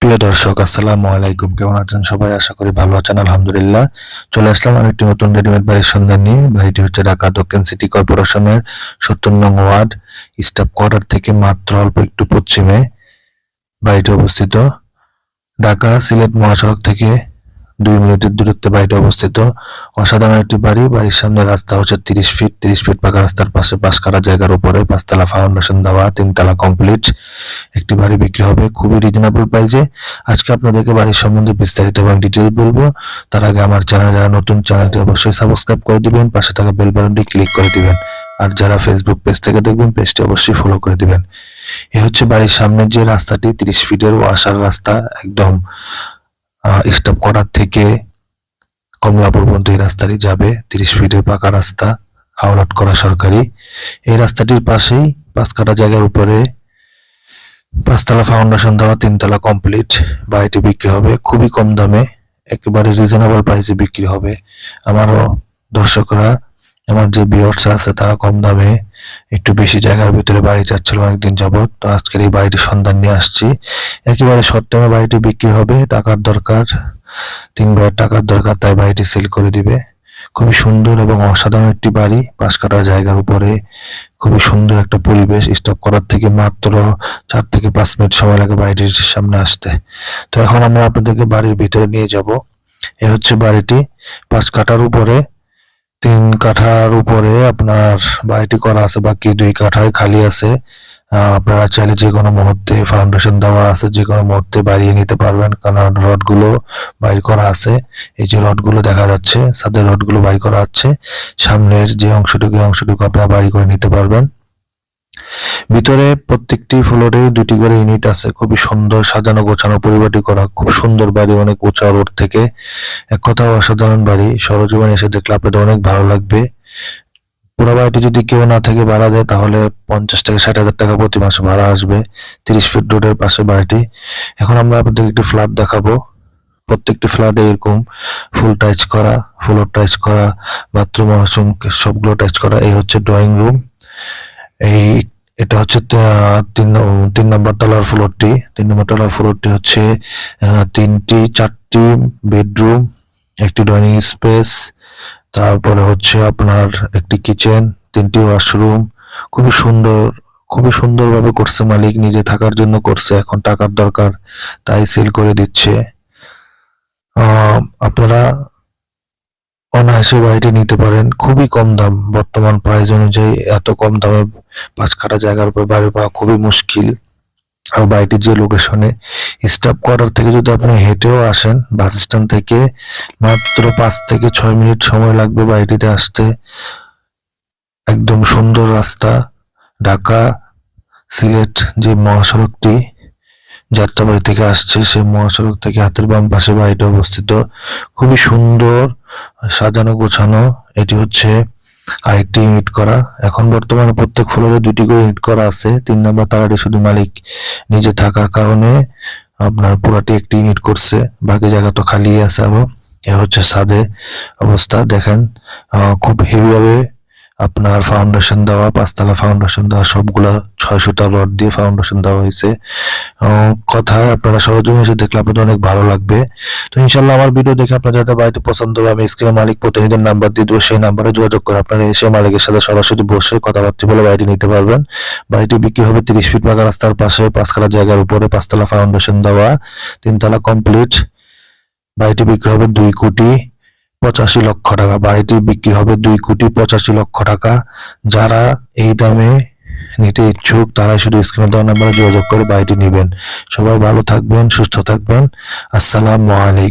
প্রিয় দর্শক, আসসালামু আলাইকুম। কেমন আছেন সবাই? আশা করি ভালো আছেন, আলহামদুলিল্লাহ। চলে আসলাম আমি একটি নতুন রেডিমেড বাড়ির সন্ধান নিয়ে। বাড়িটি হচ্ছে ঢাকা দক্ষিণ সিটি কর্পোরেশনের সত্তর নং ওয়ার্ড, স্টাফ কোয়ার্টার থেকে মাত্র অল্প একটু পশ্চিমে। বাড়িটি অবস্থিত ঢাকা সিলেট মহাসড়ক থেকে দুই মিনিটের দূরত্বে বাড়িটি অবস্থিত। অসাধারণ একটি বাড়ি। বাড়ির সামনে রাস্তা হচ্ছে তিরিশ ফিট। তিরিশ ফিট পাকা রাস্তার পাশে পাশ কাটা জায়গার উপরে পাঁচতলা ফাউন্ডেশন দেওয়া, তিনতলা কমপ্লিট। একটি বাড়ি বিক্রি হবে খুবই রিজনেবল প্রাইসে। আজকে আপনাদেরকে বাড়ির সম্বন্ধে বিস্তারিত এবং ডিটেইলস বলব। তার আগে আমার চ্যানেল যারা নতুন, চ্যানেলটি অবশ্যই সাবস্ক্রাইব করে দিবেন, পাশে থাকা বেল বাটনটি ক্লিক করে দিবেন। আর যারা ফেসবুক পেজ থেকে দেখবেন পেজটি অবশ্যই ফলো করে দিবেন। এ হচ্ছে বাড়ির সামনের যে রাস্তাটি, তিরিশ ফিটের ওয়াসার রাস্তা, একদম স্টপ করার থেকে কমলাপুর পর্যন্ত এই রাস্তাটি যাবে। তিরিশ ফিটের পাকা রাস্তা হাওলাট করা সরকারি। এই রাস্তাটির পাশেই পাঁচ কাটা জায়গার উপরে পাঁচতলা ফাউন্ডেশন দেওয়া তিনতলা কমপ্লিট বাড়িটি বিক্রি হবে। খুবই কম দামে, একেবারে রিজনেবল প্রাইসে বিক্রি হবে। আমারও দর্শকরা, আমার যে বিয়ার্স আছে, তারা কম দামে একটু বেশি জায়গার ভিতরে বাড়ি চাচ্ছিল অনেকদিন যাবত তো আজকের এই বাড়িটির সন্ধান নিয়ে আসছি। একেবারে শর্ট বাড়িটি বিক্রি হবে, টাকার দরকার। তিন ভাইয়ের টাকার দরকার, তাই বাড়িটি সেল করে দিবে। খুবই সুন্দর এবং অসাধারণ একটি বাড়ি পাশ কাটা জায়গার উপরে। খুবই সুন্দর একটা পরিবেশ স্টপ করার থেকে মাত্র চার থেকে পাঁচ মিনিট সময় লাগে বাড়িটির সামনে আসতে। তো এখন আমরা আপনাদেরকে বাড়ির ভিতরে নিয়ে যাব। এ হচ্ছে বাড়িটি, পাঁচ কাটার উপরে। তিন কাঠার উপরে আপনার বাড়িটি করা আছে, বাকি দুই কাঠায় খালি আছে। আপনারা চাইলে যে কোনো মুহূর্তে ফাউন্ডেশন দেওয়া আছে, যে কোনো মুহূর্তে বাড়িয়ে নিতে পারবেন, কারণ রডগুলো বাইর করা আছে। এই যে রডগুলো দেখা যাচ্ছে সাদের রডগুলো বাইর করা আছে সামনের যে অংশটুকু অংশটুকু আপনারা বাড়ি করে নিতে পারবেন। ভিতরে প্রত্যেকটি ফ্লোরে দুটি করে ইউনিট আছে। খুবই সুন্দর সাজানো গোছানো পরিপাটি করা, খুব সুন্দর বাড়ি, অনেক উঁচা রোড থেকে। এক কথা অসাধারণ বাড়ি। সরজীবন এসে দেখলে আপনাদের অনেক ভালো লাগবে। পুরো বাড়িটি যদি কেউ না থেকে ভাড়া দেয়, তাহলে পঞ্চাশ থেকে ষাট হাজার টাকা প্রতি মাসে ভাড়া আসবে। তিরিশ ফিট রোডের পাশে বাড়িটি। এখন আমরা আপনাদের একটি ফ্ল্যাট দেখাবো। প্রত্যেকটি ফ্ল্যাটে এরকম ফুল টাচ করা, ফ্লোর টাচ করা, বাথরুম, ওয়াশরুম, সবগুলো টাচ করা। এই হচ্ছে ড্রয়িং রুম। এই এটা হচ্ছে তিন তিন নম্বর তলার ফ্লোরটি। তিন নম্বর তলার ফ্লোরটি হচ্ছে তিনটি, চারটি বেডরুম, একটি ডাইনিং স্পেস, তারপরে হচ্ছে আপনার একটি কিচেন, তিনটি ওয়াশরুম। খুবই সুন্দর, খুবই সুন্দরভাবে করছে মালিক, নিজে থাকার জন্য করছে, এখন টাকার দরকার, তাই সেল করে দিচ্ছে। আপনারা অনায়াসে বাড়িটি নিতে পারেন। খুবই কম দাম। বর্তমান প্রাইস অনুযায়ী এত কম দামে পাঁচ কাটা জায়গার উপর বাড়ি পাওয়া খুবই মুশকিল। আর বাড়িটির যে লোকেশনে স্টাফ কোয়ার্টার থেকে যদি আপনি হেঁটেও আসেন বাস স্ট্যান্ড থেকে মাত্র পাঁচ থেকে ছয় মিনিট সময় লাগবে বাড়িটিতে আসতে। একদম সুন্দর রাস্তা। ঢাকা সিলেট যে মহাসড়কটি যাত্রাবাড়ি থেকে আসছে সেই মহাসড়ক থেকে হাতের বাম পাশে বাড়িটা অবস্থিত। খুবই সুন্দর, সাজানো, গোছানো। এটি হচ্ছে আরেকটি ইউনিট করা। এখন বর্তমানে প্রত্যেক ফ্লোরে দুটি করে ইউনিট করা আছে। তিন নম্বর তালাটি শুধু মালিক নিজে থাকার কারণে আপনার পুরাটি একটি ইউনিট করছে। বাকি জায়গা তো খালি আছে আবার এ হচ্ছে ছাদে অবস্থা। দেখেন খুব হেভি ভাবে আপনার ফাউন্ডেশন দেওয়া, পাঁচতলা ফাউন্ডেশন দেওয়া, সবগুলা ছয় সুতা রড দিয়ে ফাউন্ডেশন দেওয়া হয়েছে। কথায় আপনারা সরজমিনে এসে দেখলে আপনাদের অনেক ভালো লাগবে। তো ইনশাল্লাহ আমার ভিডিও দেখে আপনার যাতে বাড়িতে পছন্দ হবে আমি স্ক্রিনে মালিক, প্রতিনিধির নাম্বার দিয়ে দেবো, সেই নাম্বারে যোগাযোগ করে আপনারা এসে মালিকের সাথে সরাসরি বসে কথাবার্তা বলে বাড়িটি নিতে পারবেন। বাড়িটি বিক্রি হবে তিরিশ ফিট পাকা রাস্তার পাশে পাঁচখানা জায়গার উপরে, পাঁচতলা ফাউন্ডেশন দেওয়া, তিনতলা কমপ্লিট বাড়িটি বিক্রি হবে দুই কোটি। পঁচাশি লক্ষ টাকা। বাড়িটি বিক্রি হবে দুই কোটি পঁচাশি লক্ষ টাকা। যারা এই দামে নিতে ইচ্ছুক, তারাই শুধু স্ক্রিনে দেওয়া নাম্বারে যোগাযোগ করে বাড়িটি নেবেন। সবাই ভালো থাকবেন, সুস্থ থাকবেন। আসসালামু আলাইকুম।